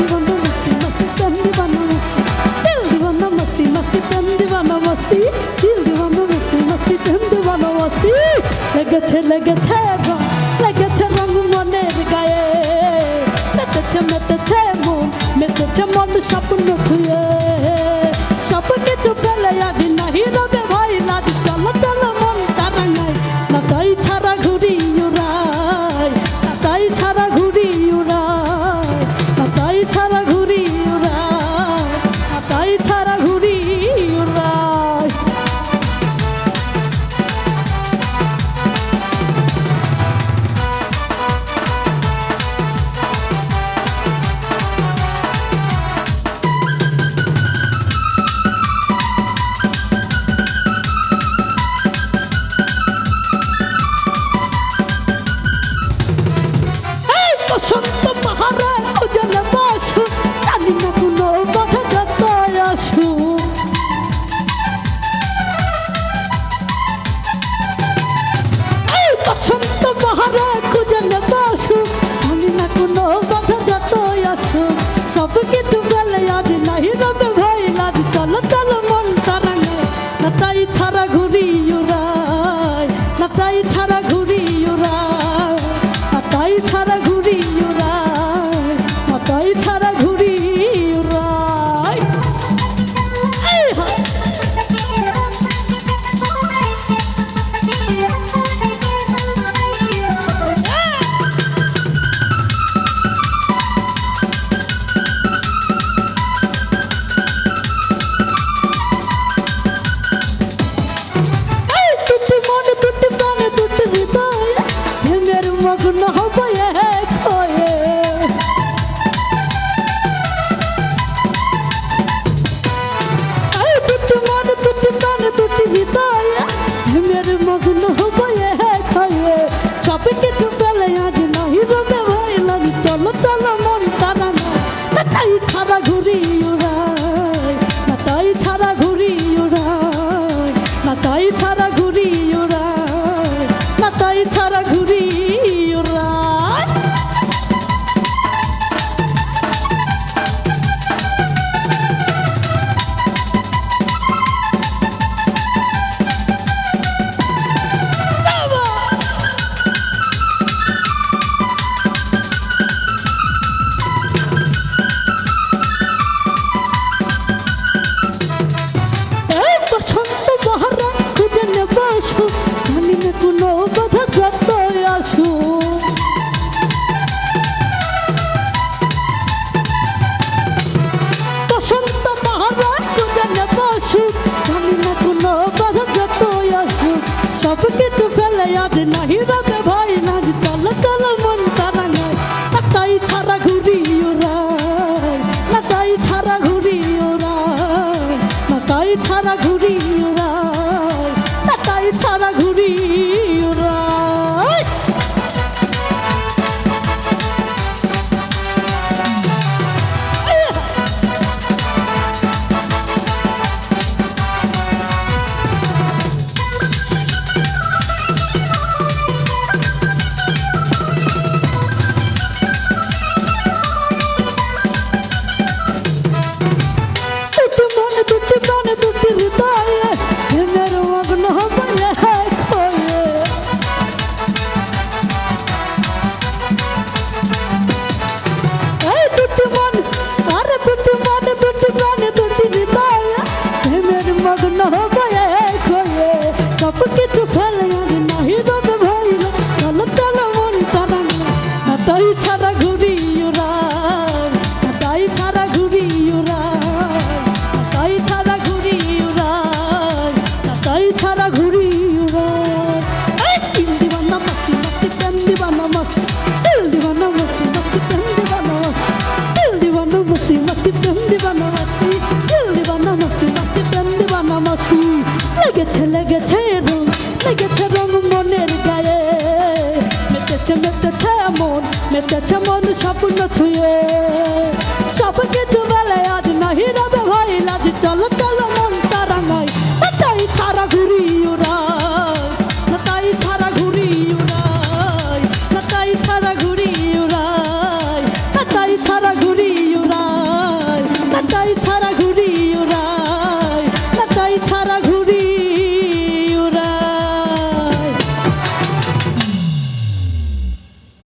Thank you. যাই ছাড়া ইচ্ছা ঘুরি not did not hear that. মেতেছে মন মেতেছে মন স্বপ্ন ছুঁয়ে। সব কিছু বেলে আজ নাহি রবে ভাই, লাজ চলতে